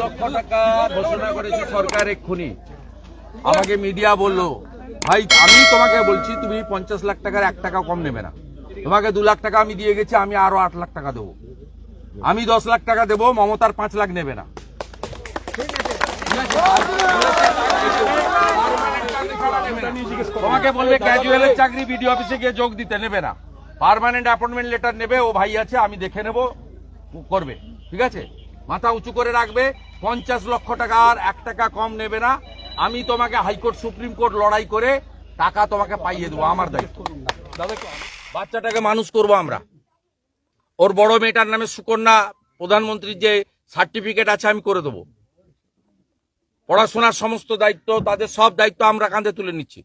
লক্ষ টাকা ঘোষণা করেছে সরকার এক্ষুনি। আমাকে মিডিয়া বলল, ভাই, আমি তোমাকে বলছি, তুমি পঞ্চাশ লাখ টাকার এক টাকা কম নেবে না। তোমাকে দু লাখ টাকা আমি দিয়ে গেছি, আমি আরও আট লাখ টাকা দেবো। আমি দশ লাখ টাকা দেবো, মমতার পাঁচ লাখ নেবে না। তোমাকে বললে ক্যাজুয়ালের চাকরি বিডি অফিসে গিয়ে যোগ দিতে নেবে না। পার্মানেন্ট অ্যাপয়েন্টমেন্ট লেটার নেবে, ও ভাই আছে, আমি দেখে নেব, করবে। ঠিক আছে? মাথা উঁচু করে রাখবে, পঞ্চাশ লক্ষ টাকা আর এক টাকা কম নেবে না। আমি তোমাকে হাইকোর্ট, সুপ্রিম কোর্ট লড়াই করে টাকা তোমাকে পাইয়ে দেবো, আমার দায়িত্ব। বাচ্চাটাকে মানুষ করব আমরা। ওর বড় মেয়েটার নামে সুকন্যা প্রধানমন্ত্রীর যে সার্টিফিকেট আছে আমি করে দেবো। পড়াশোনার সমস্ত দায়িত্ব, তাদের সব দায়িত্ব আমরা কাঁধে তুলে নিচ্ছি।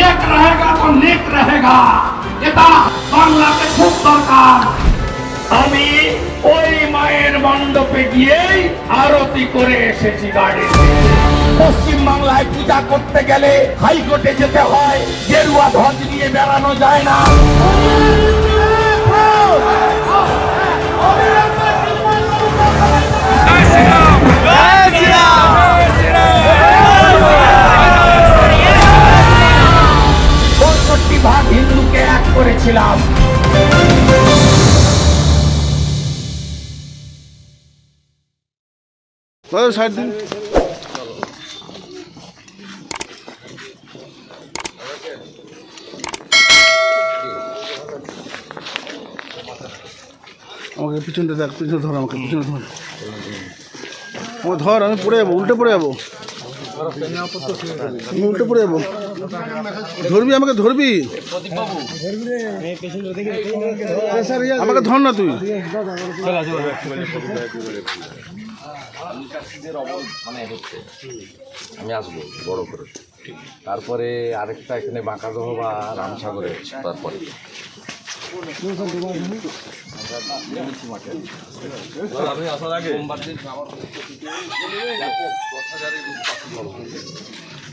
এক রহেগা তো নেক রহেগা এটা বাংলাতে খুব দরকার আমি ওই মায়ের মণ্ডপে গিয়েই আরতি করে এসেছি গাড়িতে পশ্চিম বাংলায় পূজা করতে গেলে হাইকোর্টে যেতে হয় গেরুয়া ধ্বজ নিয়ে বেড়ানো যায় না। Let's! করেছিলাম। আমাকে পিছনটা দেখ পিছনে ধর আমাকে পিছনে ধর। আমাকে ধর, আমি পড়ে যাব, উল্টে পড়ে যাব। উল্টে পড়ে যাব ধরবি আমাকে ধরবি? আমাকে ধর না তুই। আমি আসব বড় করে। তারপরে আরেকটা এখানে বাঁকাদহ বা রামসাগরে, তারপরে।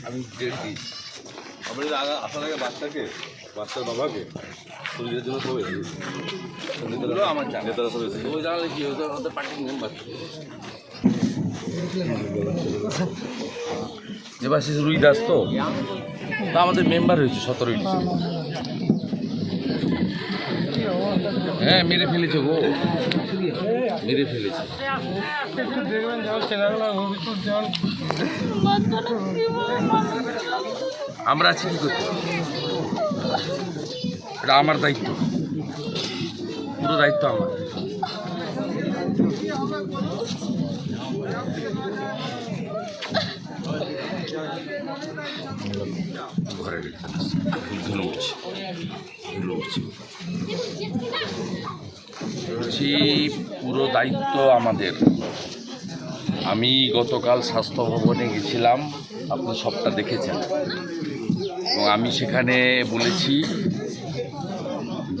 আমি ডেট আগে আসার আগে বাচ্চাকে বাচ্চার বাবাকে শরীরের জন্য সবাই আমার নেতারা সব এসেছে ওই জানালে কি ওদের ওদের মেম্বার রুই দাস তো, তা আমাদের মেম্বার হয়েছে সতেরোই ডিসেম্বর। হ্যাঁ মেরে ফেলেছে গো। মেরে ফেলেছে। আমরা আছি কি করতে? এটা আমার দায়িত্ব। পুরো দায়িত্ব আমার। ঘরে বলছি পুরো দায়িত্ব আমাদের। আমি গতকাল স্বাস্থ্য ভবনে গেছিলাম, আপনি সবটা দেখেছেন। এবং আমি সেখানে বলেছি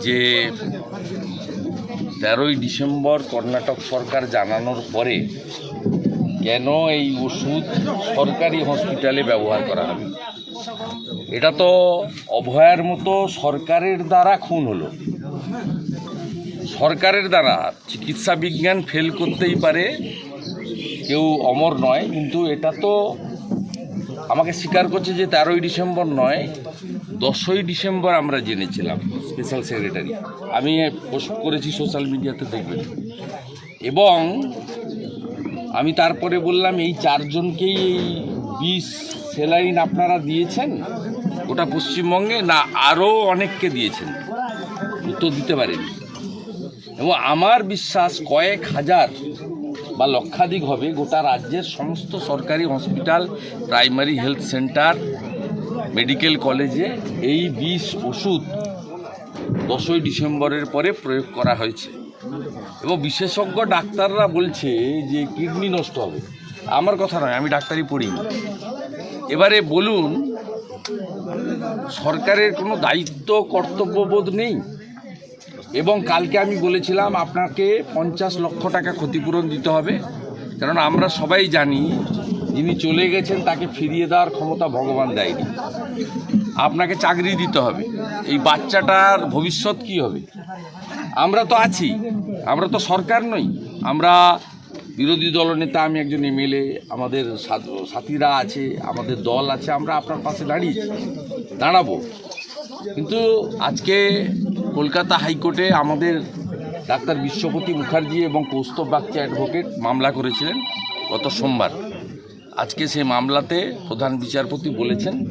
যে তেরোই ডিসেম্বর কর্ণাটক সরকার জানানোর পরে কেন এই ওষুধ সরকারি হসপিটালে ব্যবহার করা হবে? এটা তো অভয়ার মতো সরকারের দ্বারা খুন হলো। সরকারের দ্বারা চিকিৎসা বিজ্ঞান ফেল করতেই পারে, কেউ অমর নয়, কিন্তু এটা তো আমাকে স্বীকার করছে যে তেরোই ডিসেম্বর নয়, দশই ডিসেম্বর আমরা জেনেছিলাম স্পেশাল সেক্রেটারি আমি পোস্ট করেছি সোশ্যাল মিডিয়াতে দেখবেন। এবং আমি তারপরে বললাম, এই চারজনকেই এই বিষ স্যালাইন আপনারা দিয়েছেন? ওটা পশ্চিমবঙ্গে না আরও অনেককে দিয়েছেন? উত্তর দিতে পারেনি। এবং আমার বিশ্বাস কয়েক হাজার বা লক্ষাধিক হবে গোটা রাজ্যের সমস্ত সরকারি hospital, primary health centre, medical কলেজে এই বিষ ওষুধ দশই ডিসেম্বরের পরে প্রয়োগ করা হয়েছে। এবং বিশেষজ্ঞ ডাক্তাররা বলছে যে কিডনি নষ্ট হবে। আমার কথা নয়, আমি ডাক্তারি পড়িনি। এবারে বলুন, সরকারের কোনো দায়িত্ব, কর্তব্যবোধ নেই? এবং কালকে আমি বলেছিলাম আপনাকে পঞ্চাশ লক্ষ টাকা ক্ষতিপূরণ দিতে হবে। কারণ আমরা সবাই জানি, যিনি চলে গেছেন তাকে ফিরিয়ে দেওয়ার ক্ষমতা ভগবান দেয়নি। আপনাকে চাকরি দিতে হবে। এই বাচ্চাটার ভবিষ্যৎ কি হবে? আমরা তো আছি, আমরা তো সরকার নই। আমরা বিরোধী দলনেতা আমি একজন এমএলএ, আমাদের সাথ- সাথীরা আছে, আমাদের দল আছে, আমরা আপনার পাশে দাঁড়িয়েছি দাঁড়াবো। কিন্তু আজকে কলকাতা হাইকোর্টে আমাদের ডাক্তার বিশ্বপতি মুখার্জি এবং কৌস্তব বাগচি অ্যাডভোকেট মামলা করেছিলেন গত সোমবার। আজকে সেই মামলাতে প্রধান বিচারপতি বলেছেন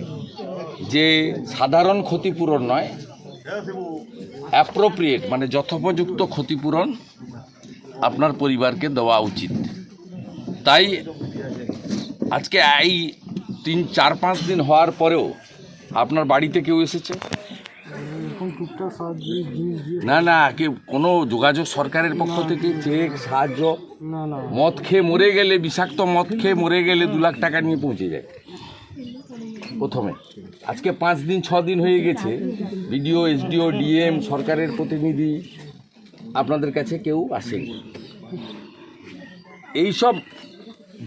যে সাধারণ ক্ষতিপূরণ নয় অ্যাপ্রোপ্রিয়েট মানে যথোপযুক্ত ক্ষতিপূরণ আপনার পরিবারকে দেওয়া উচিত। তাই আজকে এই তিন, চার, পাঁচ দিন হওয়ার পরেও আপনার বাড়িতে কেউ এসেছে? না না, কে কোনো যোগাযোগ সরকারের পক্ষ থেকে চেক, সাহায্য? মদ খেয়ে মরে গেলে, বিষাক্ত মদ খেয়ে মরে গেলে দু লাখ টাকা নিয়ে পৌঁছে যায়। প্রথমে। আজকে পাঁচ দিন, ছ দিন হয়ে গেছে। বিডিও, এসডিও, ডিএম, সরকারের প্রতিনিধি আপনাদের কাছে কেউ আসেনি। এইসব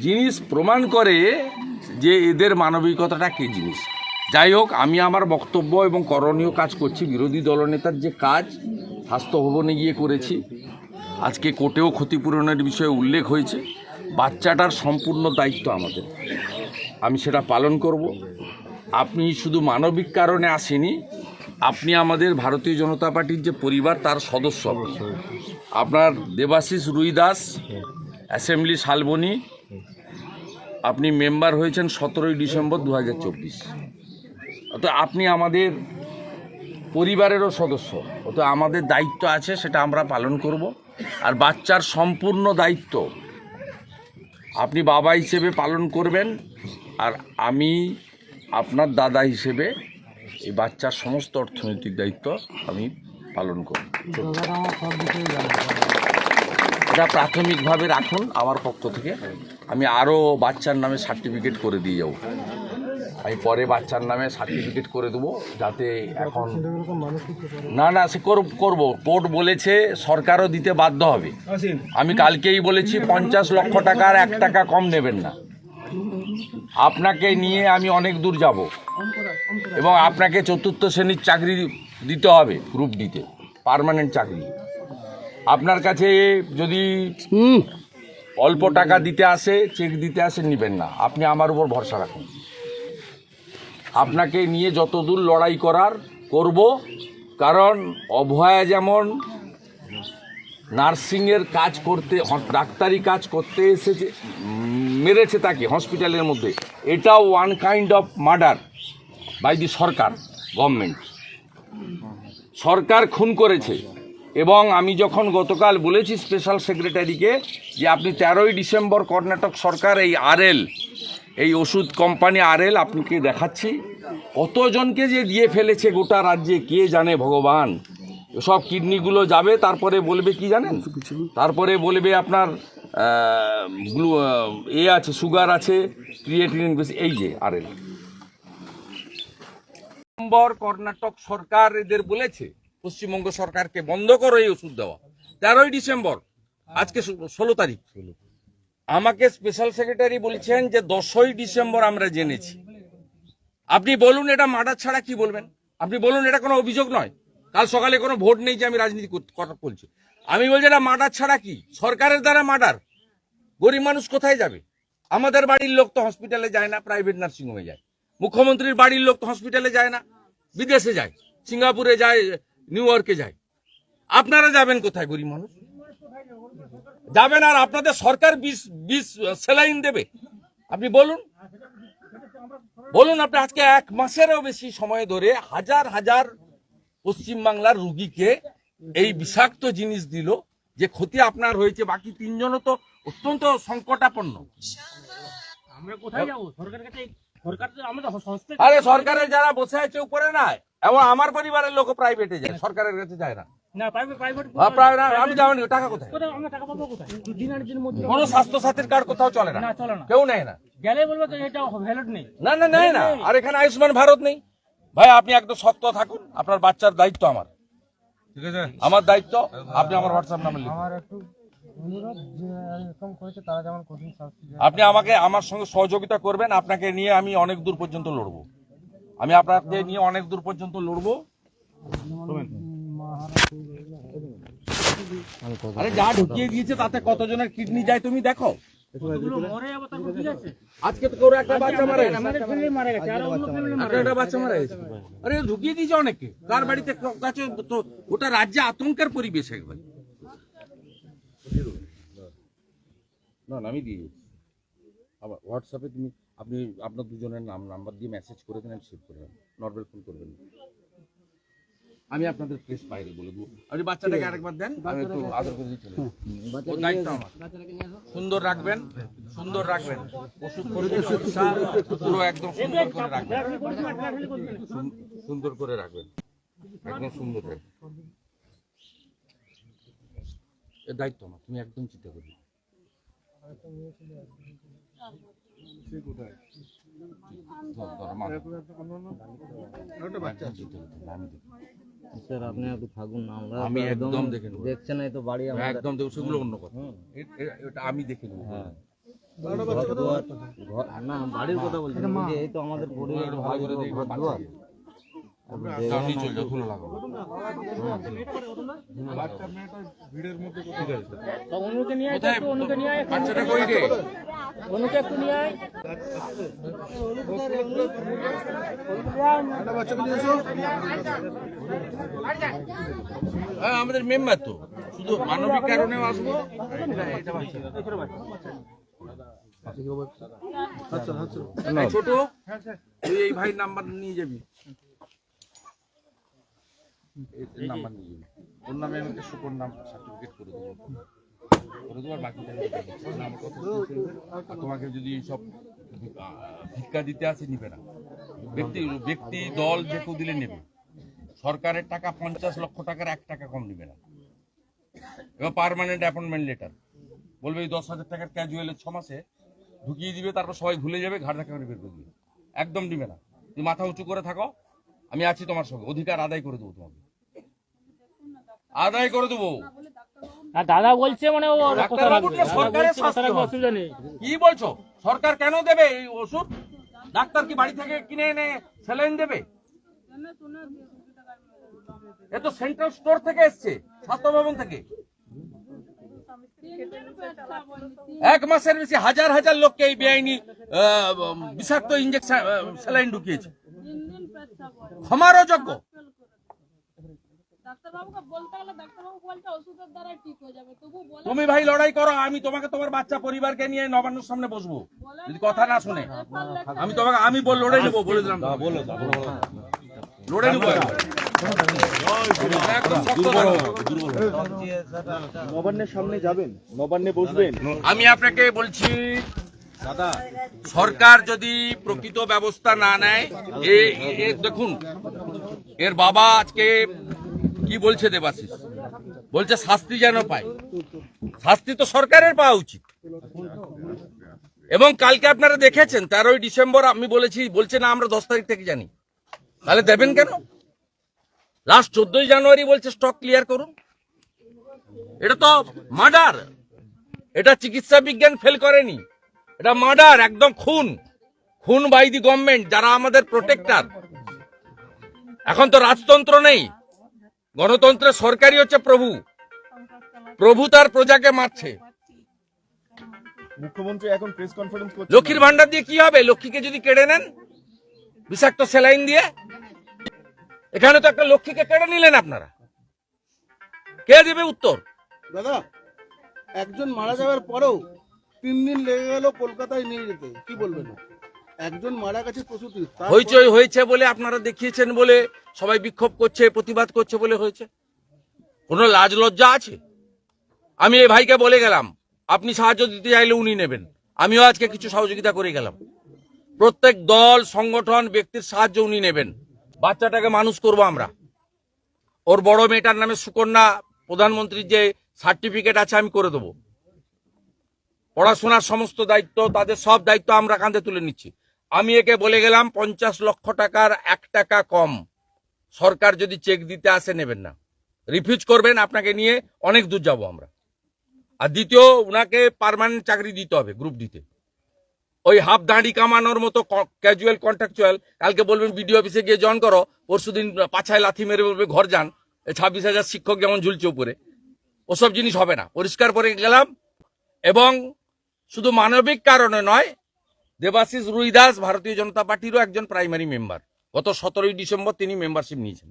জিনিস প্রমাণ করে যে এদের মানবিকতাটা কী জিনিস। যাই হোক, আমি আমার বক্তব্য এবং করণীয় কাজ করছি। বিরোধী দলনেতার যে কাজ, স্বাস্থ্য ভবনে গিয়ে করেছি। আজকে কোর্টেও ক্ষতিপূরণের বিষয়ে উল্লেখ হয়েছে। বাচ্চাটার সম্পূর্ণ দায়িত্ব আমাদের। আমি সেটা পালন করব। আপনি শুধু মানবিক কারণে আসেনি, আপনি আমাদের ভারতীয় জনতা পার্টির যে পরিবার, তার সদস্য। আপনি। আপনার দেবাশিস রুই দাস অ্যাসেম্বলি শালবনি, আপনি মেম্বার হয়েছেন সতেরোই ডিসেম্বর দু হাজার চব্বিশ। অত আপনি আমাদের পরিবারেরও সদস্য। অত আমাদের দায়িত্ব আছে, সেটা আমরা পালন করব। আর বাচ্চার সম্পূর্ণ দায়িত্ব আপনি বাবা হিসেবে পালন করবেন। আর আমি আপনার দাদা হিসেবে এই বাচ্চার সমস্ত অর্থনৈতিক দায়িত্ব আমি পালন করি এটা প্রাথমিকভাবে রাখুন আমার পক্ষ থেকে। আমি আরও বাচ্চার নামে সার্টিফিকেট করে দিয়ে যাব। আমি পরে বাচ্চার নামে সার্টিফিকেট করে দেবো যাতে এখন না না সে করব করব। কোর্ট বলেছে সরকারও দিতে বাধ্য হবে। আমি কালকেই বলেছি পঞ্চাশ লক্ষ টাকার এক টাকা কম নেবেন না। আপনাকে নিয়ে আমি অনেক দূর যাব। এবং আপনাকে চতুর্থ শ্রেণির চাকরি দিতে হবে গ্রুপ ডিতে পারমানেন্ট চাকরি। আপনার কাছে যদি অল্প টাকা দিতে আসে চেক দিতে আসে নেবেন না। আপনি আমার উপর ভরসা রাখুন। আপনাকে নিয়ে যতদূর লড়াই করার করব কারণ অভয়া যেমন নার্সিংয়ের কাজ করতে ডাক্তারি কাজ করতে এসেছে, মেরেছে তাকে হসপিটালের মধ্যে। এটাও one kind of murder by the sarkar government সরকার খুন করেছে। এবং আমি যখন গতকাল বলেছি স্পেশাল সেক্রেটারিকে যে আপনি তেরোই ডিসেম্বর কর্ণাটক সরকার, এই আরএল এই ওষুধ কোম্পানি আরএল আপনাকে দেখাচ্ছি। কতজনকে যে দিয়ে ফেলেছে গোটা রাজ্যে, কে জানে ভগবান? সব কিডনিগুলো যাবে তারপরে বলবে কি জানেন? তারপরে বলবে আপনার গ্লু এ আছে সুগার আছে ক্রিয়েটিন বেশি এই যে আরএল। নম্বর কর্ণাটক সরকার এদের বলেছে পশ্চিমবঙ্গ সরকারকে বন্ধ করো এই ওষুধ দেওয়া। তেরোই ডিসেম্বর আজকে ষোলো তারিখ। আমাকে স্পেশাল সেক্রেটারি বলছেন যে দশই ডিসেম্বর আমরা জেনেছি। আপনি বলুন এটা মার্ডার ছাড়া কি বলবেন? আপনি বলুন এটা কোনো অভিযোগ নয়। কাল সকালে কোনো ভোট নেই যে আমি রাজনীতি কর- করছি আমি বলছি, এটা মার্ডার ছাড়া কি? সরকারের দ্বারা মার্ডার? গরিব মানুষ কোথায় যাবে? আমাদের বাড়ির লোক তো হসপিটালে যায় না প্রাইভেট নার্সিংহোমে যায়। মুখ্যমন্ত্রীর বাড়ির লোক তো হসপিটালে যায় না, বিদেশে যায়, সিঙ্গাপুরে যায়, নিউ ইয়র্কে যায়। আপনারা যাবেন কোথায় গরিব মানুষ? যাবেন আর আপনাদের সরকার বিষ বিষ সেলাইন দেবে। আপনি বলুন। বলুন, আপনি আজকে এক মাসেরও বেশি সময় ধরে হাজার হাজার পশ্চিমবাংলার রুগীকে এই বিষাক্ত জিনিস দিল যে ক্ষতি আপনার হয়েছে বাকি তিনজনও তো অত্যন্ত সংকটাপন্ন। আমরা কোথায় যাব? সরকারের কাছে আরে সরকারের যারা বসে আছে উপরে না এবং আমার পরিবারের লোক প্রাইভেটে যায় সরকারের কাছে যায় না। আমি যাবেন টাকা কোথায়? কোনো স্বাস্থ্য সাথীর কার্ড কোথাও চলে না। কেউ নেয় না। গেলে বলব না না নেয় না। আর এখানে আয়ুষ্মান ভারত নেই। ভাই আপনি একদম শক্ত থাকুন আপনার বাচ্চার দায়িত্ব আমার। ঠিক আছে। আমার দায়িত্ব আপনি আমার হোয়াটসঅ্যাপ নাম্বার লিখুন। আমার একটু অনুরোধ যে এরকম করেছে তারা যেমন কঠিন শাস্তি আপনি আমাকে আমার সঙ্গে সহযোগিতা করবেন আপনাকে নিয়ে আমি অনেক দূর পর্যন্ত লড়বো। আমি আপনাকে নিয়ে অনেক দূর পর্যন্ত লড়বো। আরে যা ঢুকিয়ে দিয়েছে তাতে কতজনের কিডনি যায় তুমি দেখো। কতগুলো মরে যাব তারপর ঠিক আছে? আজকে তো করে একটা বাচ্চা মারা গেছে। আমাদের ফ্যামিলি মারা গেছে আর অন্য ফ্যামিলি মারা একটা একটা বাচ্চা মারা গেছে। আরে ঢুকিয়ে দিয়েছে অনেকে কার বাড়িতে কাছে তো ওটা রাজ্যে আতঙ্কের পরিবেশ একবার। না না আমি দিয়ে আবার হোয়াটসঅ্যাপে তুমি আপনি আপনার দুজনের নাম নাম্বার দিয়ে মেসেজ করে দেন আমি সেভ করে নর্মাল ফোন করবেন না। আমি আপনাদের প্রেস বাইরে বলে দেবো। আপনি বাচ্চাটাকে আরেকবার দেন। আমি একটু আদর করে দিয়ে চলে দায়িত্ব আমার। সুন্দর রাখবেন সুন্দর রাখবেন। ওষুধ চিকিৎসা পুরো একদম সুন্দর করে রাখবেন। সুন্দর করে রাখবেন। একদম সুন্দর রাখবেন এর দায়িত্ব আমার তুমি একদম চিন্তা করবে স্যার আপনি একটু থাকুন না আমরা আমি একদম দেখে নেব। দেখছেন এই তো বাড়ি একদম দেখো সেগুলো অন্য কথা। এ- এ- এটা আমি দেখে নেব। ঘর না বাড়ির কথা বলছি এই তো আমাদের পরিবার ভালো করে দেখবে, আমাদের মেম্বার তো। শুধু মানবিক কারণে আসব। আচ্ছা আচ্ছা। ছোট তুই এই ভাইয়ের নাম্বার নিয়ে যাবি। এই নাম্বার নিয়ে ওর নামে আমি একটা নাম সার্টিফিকেট করে দেবো। করে আর তোমাকে যদি সব ভিক্ষা দিতে আসে নিবে না। ব্যক্তি ব্যক্তি দল যে কেউ দিলে নেবে। সরকারের টাকা পঞ্চাশ লক্ষ টাকার এক টাকা কম নেবে না। এবার পার্মানেন্ট অ্যাপয়েন্টমেন্ট লেটার বলবে এই দশ হাজার টাকার ক্যাজুয়ালের ছ মাসে ঢুকিয়ে দিবে তারপর সবাই ভুলে যাবে ঘাট ধাক্কা করে বের করে দিবে। একদম দিবে না। তুমি মাথা উঁচু করে থাকো আমি আছি তোমার সঙ্গে। অধিকার আদায় করে দেবো তোমাকে। আদায় করে দেবো। দাদা বলছে মানে সরকারের। অসুবিধা নেই। কি বলছো? সরকার কেন দেবে এই ওষুধ? ডাক্তার কি বাড়ি থেকে কিনে এনে স্যালাইন দেবে? এ তো সেন্ট্রাল স্টোর থেকে এসছে স্বাস্থ্য ভবন থেকে। এক মাসের বেশি হাজার হাজার লোককে এই বেআইনি বিষাক্ত ইঞ্জেকশন স্যালাইন ঢুকিয়েছে। ক্ষমারও যোগ্য ডাক্তারবাবুকে বলতে গেলে ডাক্তারবাবু বলছে ওষুধের দ্বারাই ঠিক হয়ে যাবে তবু বলে তুমি ভাই লড়াই করো আমি তোমাকে তোমার বাচ্চা পরিবারকে নিয়ে নবান্নর সামনে বসবো। যদি কথা না শুনে। আমি তোমাকে আমি বল লড়ে নেব বলে দিলাম বলো লড়ে নেব একবার। একদম শক্ত থাকো। নবান্নের সামনে যাবেন নবান্নে বসবেন। আমি আপনাকে বলছি সরকার যদি প্রকৃত ব্যবস্থা না নেয় দেখুন এর বাবা আজকে কি বলছে দেবাশিস? বলছে শাস্তি যেন পায়। শাস্তি তো সরকারের পাওয়া উচিত। এবং কালকে আপনারা দেখেছেন, তেরোই ডিসেম্বর আমি বলেছি, বলছে না, আমরা দশ তারিখ থেকে জানি। তাহলে দেবেন কেন? লাস্ট চোদ্দই জানুয়ারি বলছে স্টক ক্লিয়ার করুন। এটা তো মার্ডার। এটা চিকিৎসা বিজ্ঞান ফেল করেনি। এটা মার্ডার, একদম খুন। খুন বাই দি গভর্নমেন্ট যারা আমাদের প্রোটেক্টার এখন তো রাজতন্ত্র নেই। গণতন্ত্রের সরকারই হচ্ছে প্রভু। প্রভু তার প্রজাকে মারছে। মুখ্যমন্ত্রী এখন প্রেস কনফারেন্স লক্ষ্মীর ভান্ডার দিয়ে কি হবে? লক্ষ্মীকে যদি কেড়ে নেন? বিষাক্ত স্যালাইন দিয়ে? এখানে তো একটা লক্ষ্মীকে কেড়ে নিলেন আপনারা। কে দেবে উত্তর? দাদা একজন মারা যাওয়ার পরেও তিন দিন লেগে গেল কলকাতায় নিয়ে যেতে। কি বলবেন? একজন মারা গেছে তারপর- হইচই হয়েছে বলে আপনারা দেখিয়েছেন বলে সবাই বিক্ষোভ করছে, প্রতিবাদ করছে বলে হয়েছে? কোনো লাজ লজ্জা আছে? আমি এই ভাইকে বলে গেলাম, আপনি সাহায্য দিতে চাইলে উনি নেবেন। আমিও আজকে কিছু সহযোগিতা করে গেলাম। প্রত্যেক দল, সংগঠন, ব্যক্তির সাহায্য উনি নেবেন। বাচ্চাটাকে মানুষ করব আমরা। ওর বড় মেয়েটার নামে সুকন্যা প্রধানমন্ত্রীর যে সার্টিফিকেট আছে আমি করে দেবো। পড়াশোনার সমস্ত দায়িত্ব, তাদের সব দায়িত্ব আমরা কাঁধে তুলে নিচ্ছি। আমি একে বলে গেলাম পঞ্চাশ লক্ষ টাকার এক টাকা কম। সরকার যদি চেক দিতে আসে নেবেন না। রিফিউজ করবেন, আপনাকে নিয়ে অনেক দূর যাব আমরা। আর দ্বিতীয় ওনাকে পার্মানেন্ট চাকরি দিতে হবে গ্রুপ দিতে ওই হাফ দাঁড়ি কামানোর মতো ক্যাজুয়াল কন্ট্রাকচুয়াল কালকে বলবেন বিডিও অফিসে গিয়ে জয়েন করো পরশুদিন পাছায় লাথি মেরে বলবে, ঘর যান। ছাব্বিশ হাজার শিক্ষক যেমন ঝুলছে উপরে। ওসব জিনিস হবে না। পরিষ্কার করে গেলাম। এবং শুধু মানবিক কারণে নয় দেবাশিস রুইদাস ভারতীয় জনতা পার্টিরও একজন প্রাইমারি মেম্বার গত সতেরোই ডিসেম্বর তিনি মেম্বারশিপ নিয়েছেন।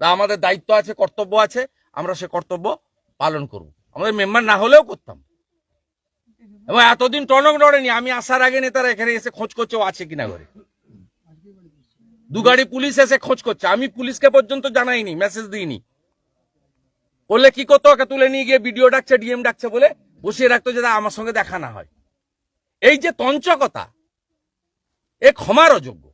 তা আমাদের দায়িত্ব আছে, কর্তব্য আছে, আমরা সে কর্তব্য পালন করব। আমাদের মেম্বার না হলেও করতাম। এবং এতদিন টনক নড়েনি, আমি আসার আগে নেতারা এখানে এসে খোঁজ করছে আছে কিনা ঘরে দু গাড়ি পুলিশ এসে খোঁজ করছে, আমি পুলিশকে পর্যন্ত জানাইনি মেসেজ দিইনি। বললে কি করতো, ওকে তুলে নিয়ে গিয়ে ভিডিও ডাকছে ডিএম ডাকছে বলে বসিয়ে রাখতো যাতে আমার সঙ্গে দেখা না হয়। এই যে তঞ্চকতা এ ক্ষমার অযোগ্য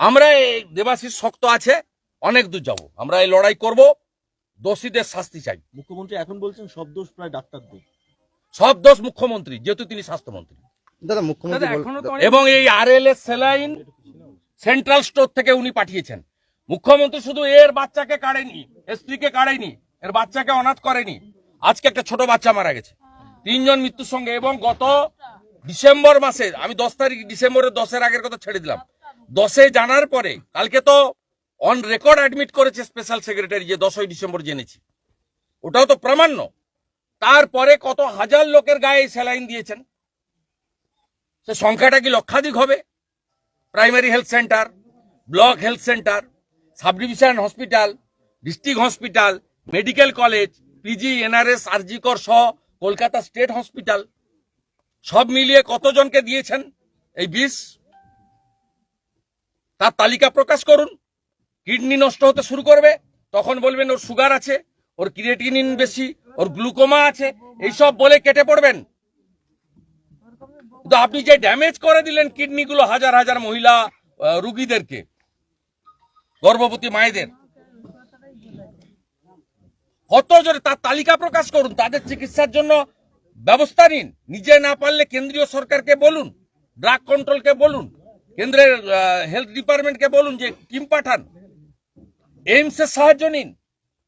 আমরা এই দেবাশিস শক্ত আছে অনেক দূর যাব। আমরা এই লড়াই করব দোষীদের শাস্তি চাই। মুখ্যমন্ত্রী এখন বলছেন সব দোষ প্রায় ডাক্তারদের। সব দোষ মুখ্যমন্ত্রী যেহেতু তিনি স্বাস্থ্যমন্ত্রী। দাদা মুখ্যমন্ত্রী এবং এই R L S saline central store থেকে উনি পাঠিয়েছেন। মুখ্যমন্ত্রী শুধু এর বাচ্চাকে কাড়েনি এর স্ত্রীকে কাড়েনি এর বাচ্চাকে অনাথ করেনি। আজকে একটা ছোট বাচ্চা মারা গেছে। তিনজন মৃত্যুর সঙ্গে এবং গত ডিসেম্বর মাসে আমি দশ তারিখ, ডিসেম্বরের দশের আগের কথা ছেড়ে দিলাম। দশে জানার পরে, কালকে তো অন রেকর্ড অ্যাডমিট করেছে স্পেশাল সেক্রেটারি যে দশই ডিসেম্বর জেনেছি। ওটাও তো প্রামাণ্য। তারপরে কত হাজার লোকের গায়ে স্যালাইন দিয়েছেন। সে সংখ্যাটা কি লক্ষাধিক হবে? Primary health centre block health centre sub division hospital district hospital medical college PG NRS RG Kar সহ কলকাতা স্টেট হসপিটাল সব মিলিয়ে কতজনকে দিয়েছেন এই বিষ? তার তালিকা প্রকাশ করুন। কিডনি নষ্ট হতে শুরু করবে। তখন বলবেন ওর সুগার আছে, ওর ক্রিয়েটিনিন বেশি, ওর গ্লুকোমা আছে, এইসব বলে কেটে পড়বেন। কিন্তু আপনি যে ড্যামেজ করে দিলেন কিডনিগুলো হাজার হাজার মহিলা রুগীদেরকে, গর্ভবতী মায়েদের। কত জোরে তার তালিকা প্রকাশ করুন, তাদের চিকিৎসার জন্য ব্যবস্থা নিন। নিজে না পারলে কেন্দ্রীয় সরকারকে বলুন ড্রাগ কন্ট্রোলকে বলুন, কেন্দ্রের হেলথ ডিপার্টমেন্টকে বলুন যে টিম পাঠান। এইমসের সাহায্য নিন।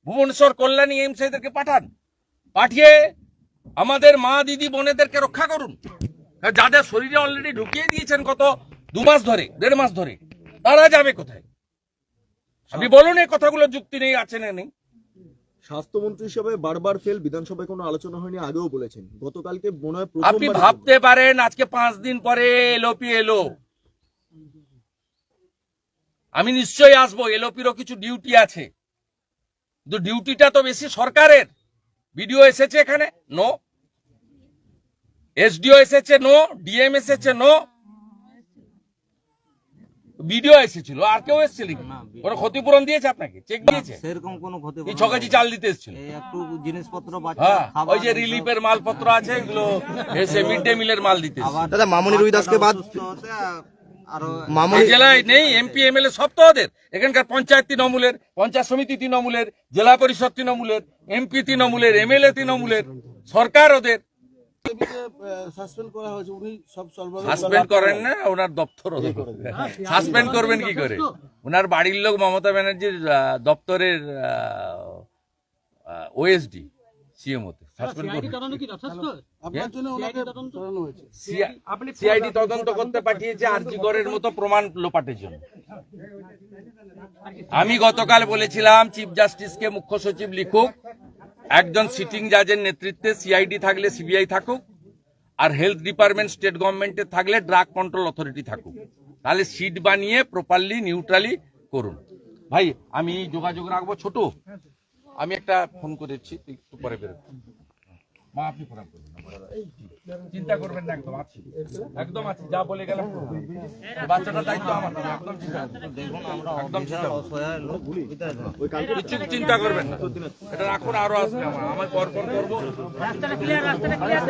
ভুবনেশ্বর কল্যাণী এইমস এদেরকে পাঠান। পাঠিয়ে আমাদের মা, দিদি, বোনেদেরকে রক্ষা করুন। যাদের শরীরে অলরেডি ঢুকিয়ে দিয়েছেন কত, দু মাস ধরে, দেড় মাস ধরে, তারা যাবে কোথায়? আপনি বলুন এই কথাগুলো যুক্তি নেই, আছে না নেই? স্বাস্থ্যমন্ত্রী হিসেবে বারবার ফেল বিধানসভায় কোনো আলোচনা হয়নি আগেও বলেছেন। গতকালকে মনে হয় আপনি ভাবতে পারেন আজকে পাঁচ দিন পরে এলোপি এলো। আমি নিশ্চয়ই আসব এলোপিরও কিছু ডিউটি আছে। কিন্তু ডিউটিটা তো বেশি সরকারের। বিডিও এসেছে এখানে? নো। এসডিও এসেছে নো। ডিএম এসেছে নো। বিডিও এসেছিল আর কেউ এসেছিল? কোনো ক্ষতিপূরণ দিয়েছে আপনাকে? চেক দিয়েছে? সেরকম কোনো ক্ষতি ছকাজি চাল দিতে এসেছিল। একটু জিনিসপত্র হ্যাঁ ওই যে রিলিফের মালপত্র আছে এগুলো এসে মিড ডে মিলের মাল দিতে দাদা মামনি রুইদাসকে বাদ জেলায় নেই এমপি এমএলএ সব তো ওদের। এখানকার পঞ্চায়েত তৃণমূলের পঞ্চায়েত সমিতি তৃণমূলের জেলা পরিষদ তৃণমূলের এমপি তৃণমূলের এমএলএ তৃণমূলের সরকার ওদের। সাসপেন্ড করা হয়েছে। উনি সব সলভ সাসপেন্ড করেন না ওনার দপ্তর সাসপেন্ড করবেন কি করে? ওনার বাড়ির লোক মমতা ব্যানার্জির আহ, দপ্তরের ওএসডি সিএমওতে সাসপেন্ড করবেন তদন্ত? সিআইডি করতে পাঠিয়েছে মতো প্রমাণ লোপাটের জন্য। আমি গতকাল বলেছিলাম চিফ জাস্টিসকে মুখ্য সচিব লিখুক। একজন সিটিং জাজের নেতৃত্বে সিআইডি থাকলে সিবিআই থাকুক, আর হেলথ ডিপার্টমেন্ট স্টেট গভর্নমেন্টের থাকলে ড্রাগ কন্ট্রোল অথরিটি থাকুক। তাহলে সিট বানিয়ে প্রপারলি নিউট্রালি করুন। ভাই, আমি যোগাযোগ রাখব, ছোট? আমি একটা ফোন করেছি, একটু পরে বেরোবো মা আপনি ফোন করবেন চিন্তা করবেন না একদম আছি। একদম আছি যা বলে গেলাম করব। বাচ্চাটার দায়িত্ব আমার একদম চিন্তা একদম চিন্তা? কিছু চিন্তা করবেন না। এটা রাখুন আরও আসবে আমার। আমার পর পর করব। রাস্তাটা ক্লিয়ার রাস্তাটা ক্লিয়ার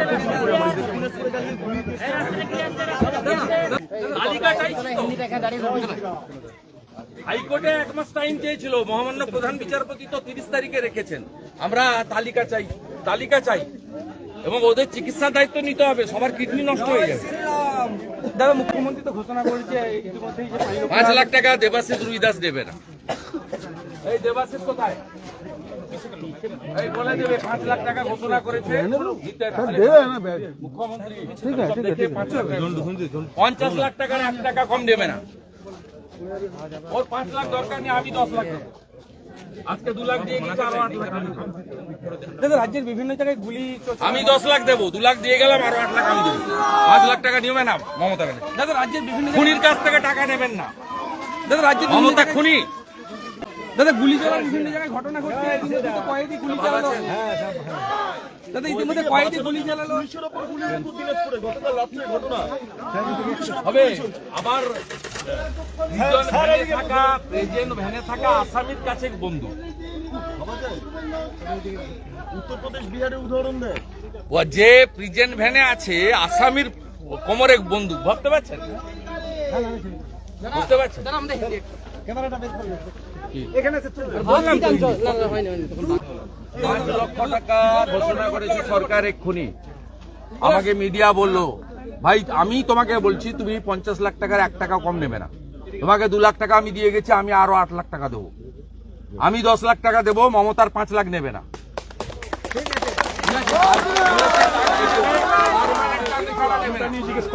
তালিকা চাইছি তো। হাইকোর্টে এক মাস টাইম চেয়েছিল। মহামান্য প্রধান বিচারপতি তো তিরিশ তারিখে রেখেছেন। আমরা তালিকা চাই। তালিকা চাই। এবং ওদের চিকিৎসার দায়িত্ব নিতে হবে সবার কিডনি নষ্ট হয়ে যাবে। দাদা মুখ্যমন্ত্রী তো ঘোষণা করেছে ইতিমধ্যেই পাঁচ লাখ টাকা দেবাশিস রুইদাস দেবে না। এই দেবাশিস কোথায়? বলে দেবে পাঁচ লাখ টাকা ঘোষণা করেছে। দিতে না। মুখ্যমন্ত্রী দেখে পাঁচ লাখ টাকা। পঞ্চাশ লাখ টাকার এক টাকা কম দেবে না। ওর পাঁচ লাখ দরকার নেই আমি দশ লাখ দেবো। আজকে দু লাখ দিয়ে গেছি আরও আট লাখ দাদা রাজ্যের বিভিন্ন জায়গায় গুলি আমি দশ লাখ দেবো দু লাখ দিয়ে গেলাম আরও আট লাখ আমি দেবো। পাঁচ লাখ টাকা নিবে না মমতা ব্যানার্জি। দাদা রাজ্যের বিভিন্ন খুনির কাছ থেকে টাকা নেবেন না। দাদা রাজ্যের মমতা খুনি। দাদা গুলি চলার বিভিন্ন জায়গায় ঘটনা ঘটছে ইতিমধ্যে তো কয়েদি গুলি চালালো। দাদা ইতিমধ্যে কয়েদি গুলি চালালো। হবে আবার ভ্যানে থাকা প্রেজেন্ট ভ্যানে থাকা আসামির কাছে বন্ধু উত্তরপ্রদেশ বিহারের উদাহরণ দেয়। ও যে প্রিজেন্ট ভ্যানে আছে আসামির কোমরে বন্দুক ভাবতে পারছেন? বুঝতে পারছেন? পাঁচ লক্ষ টাকা ঘোষণা করেছে সরকার এক্ষুনি। আমাকে মিডিয়া বলল ভাই আমি তোমাকে বলছি তুমি পঞ্চাশ লাখ টাকার এক টাকা কম নেবে না। তোমাকে দু লাখ টাকা আমি দিয়ে গেছি আমি আরও আট লাখ টাকা দেবো। আমি দশ লাখ টাকা দেবো মমতার পাঁচ লাখ নেবে না।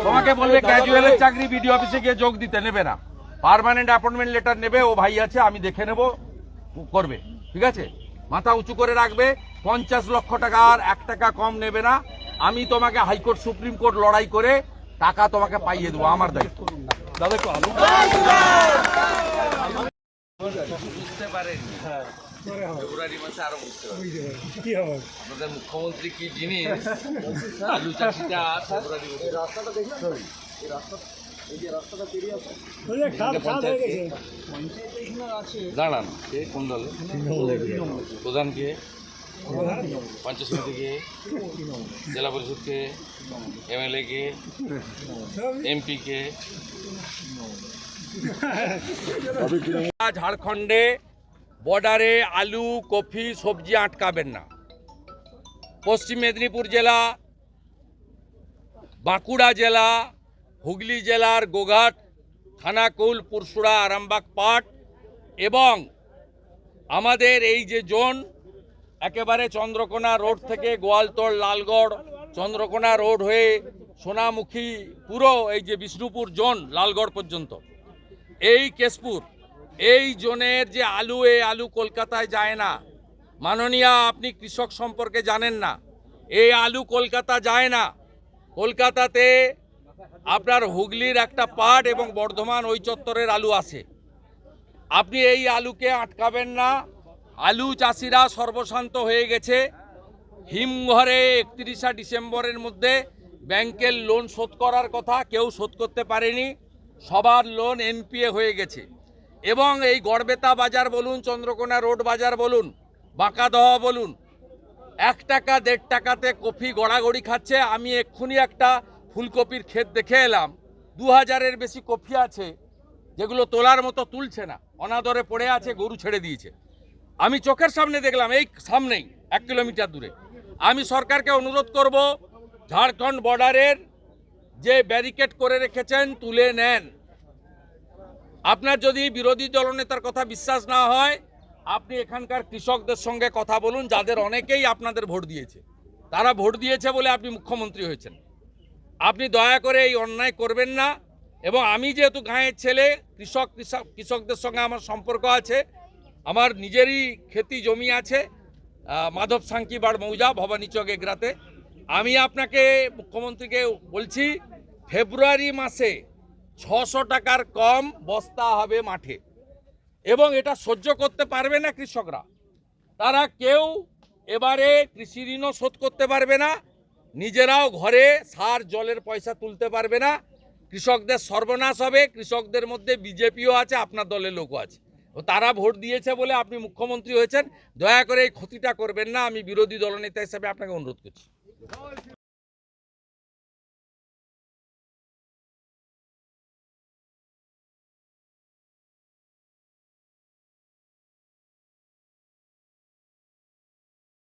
তোমাকে বলবে ক্যাজুয়ালের চাকরি বিডি অফিসে গিয়ে যোগ দিতে নেবে না। পার্মানেন্ট অ্যাপয়েন্টমেন্ট লেটার নেবে, ও ভাই আছে, আমি দেখে নেব, করবে, ঠিক আছে? মাথা উঁচু করে রাখবে, পঞ্চাশ লক্ষ টাকা আর এক টাকা কম নেবে না। আমি তোমাকে হাইকোর্ট, সুপ্রিম কোর্ট লড়াই করে টাকা তোমাকে পাইয়ে দেবো, আমার দায়িত্ব। মুখ্যমন্ত্রী কি জিনিস? ফেব্রুয়ারি মাসে। দাঁড়ান কে কোন দলে? প্রধান কে? পঞ্চায়েত সমিতি কে? জেলা পরিষদ কে? এমএলএ কে? এমপি কে? ঝাড়খণ্ডে বর্ডারে আলু কফি সবজি আটকাবেন না। পশ্চিম মেদিনীপুর জেলা বাঁকুড়া জেলা হুগলি জেলার গোঘাট খানাকুল পুরসুরা আরামবাগ পাট এবং আমাদের এই যে জোন, একেবারে চন্দ্রকোনা রোড থেকে গোয়ালতোড়, লালগড়, চন্দ্রকোনা রোড হয়ে সোনামুখী পুরো এই যে বিষ্ণুপুর জোন, লালগড় পর্যন্ত। এই কেশপুর, এই জোনের যে আলু এ আলু কলকাতায় যায় না। মাননীয়া, আপনি কৃষক সম্পর্কে জানেন না। এই আলু কলকাতা যায় না। কলকাতাতে আপনার হুগলির একটা পাট এবং বর্ধমান ওই চত্বরের আলু আছে। আপনি এই আলুকে আটকাবেন না। আলু চাষিরা সর্বশান্ত হয়ে গেছে। হিমঘরে একত্রিশা ডিসেম্বরের মধ্যে ব্যাংকের লোন শোধ করার কথা কেউ শোধ করতে পারেনি। সবার লোন এনপিএ হয়ে গেছে। এবং এই গড়বেতা বাজার বলুন, চন্দ্রকোনা রোড বাজার বলুন বাঁকাদহ বলুন, এক টাকা দেড় টাকাতে কফি গড়াগড়ি খাচ্ছে। আমি এক্ষুনি একটা ফুলকপির ক্ষেত দেখে এলাম দু হাজারের বেশি কপি আছে যেগুলো তোলার মতো তুলছে না, অনাদরে পড়ে আছে, গরু ছেড়ে দিয়েছে। আমি চোখের সামনে দেখলাম, এই সামনেই, এক কিলোমিটার দূরে। আমি সরকারকে অনুরোধ করব, ঝাড়খণ্ড বর্ডারের যে ব্যারিকেড করে রেখেছেন, তুলে নেন। আপনার যদি বিরোধী দলনেতার কথা বিশ্বাস না হয়, আপনি এখানকার কৃষকদের সঙ্গে কথা বলুন, যাদের অনেকেই আপনাদের ভোট দিয়েছে। তারা ভোট দিয়েছে বলে আপনি মুখ্যমন্ত্রী হয়েছেন। আপনি দয়া করে এই অন্যায় করবেন না। এবং আমি যেহেতু গাঁয়ের ছেলে, কৃষক কৃষক, কৃষকদের সঙ্গে আমার সম্পর্ক আছে, আমার নিজেরই খেতি জমি আছে মাধব সাংকিবাড় মৌজা ভবানীচক এগরাতে আমি আপনাকে মুখ্যমন্ত্রীকে বলছি, ফেব্রুয়ারি মাসে ছশো টাকার কম বস্তা হবে মাঠে। এবং এটা সহ্য করতে পারবে না কৃষকরা। তারা কেউ এবারে কৃষি ঋণও শোধ করতে পারবে না। নিজেরাও ঘরে সার, জলের পয়সা তুলতে পারবে না। কৃষকদের সর্বনাশ হবে, কৃষকদের মধ্যে বিজেপিও আছে, আপনার দলের লোকও আছে। ও তারা ভোট দিয়েছে বলে আপনি মুখ্যমন্ত্রী হয়েছেন। দয়া করে এই ক্ষতিটা করবেন না, আমি বিরোধী দলনেতা হিসাবে আপনাকে অনুরোধ করছি।